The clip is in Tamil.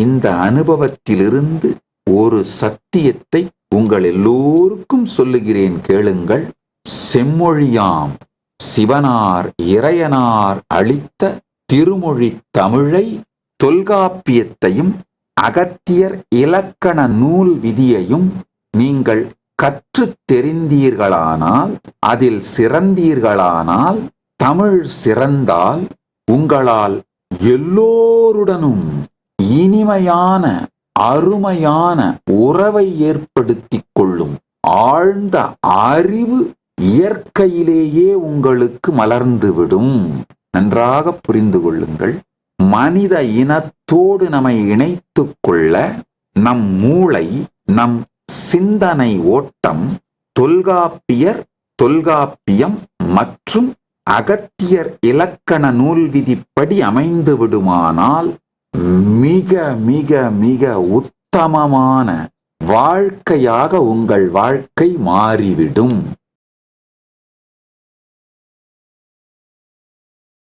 இந்த அனுபவத்திலிருந்து ஒரு சத்தியத்தை உங்கள் எல்லோருக்கும் சொல்லுகிறேன் கேளுங்கள். செம்மொழியாம் சிவனார் இறையனார் அளித்த திருமொழி தமிழை தொல்காப்பியத்தையும் அகத்தியர் இலக்கண நூல் விதியையும் நீங்கள் கற்றுத் தெரிந்தீர்களானால் அதில் சிறந்தீர்களானால் தமிழ் சிறந்தால் உங்களால் எல்லோருடனும் இனிமையான அருமையான உறவை ஏற்படுத்திக் கொள்ளும் ஆழ்ந்த அறிவு இயற்கையிலேயே உங்களுக்கு மலர்ந்துவிடும். நன்றாக புரிந்து கொள்ளுங்கள். மனித இனத்தோடு நம்மை இணைத்து கொள்ள நம் மூளை நம் சிந்தனை ஓட்டம் தொல்காப்பியர் தொல்காப்பியம் மற்றும் அகத்தியர் இலக்கண நூல் விதிப்படி அமைந்து விடுமானால் மிக மிக மிக உத்தமமான வாழ்க்கையாக உங்கள் வாழ்க்கை மாறிவிடும்.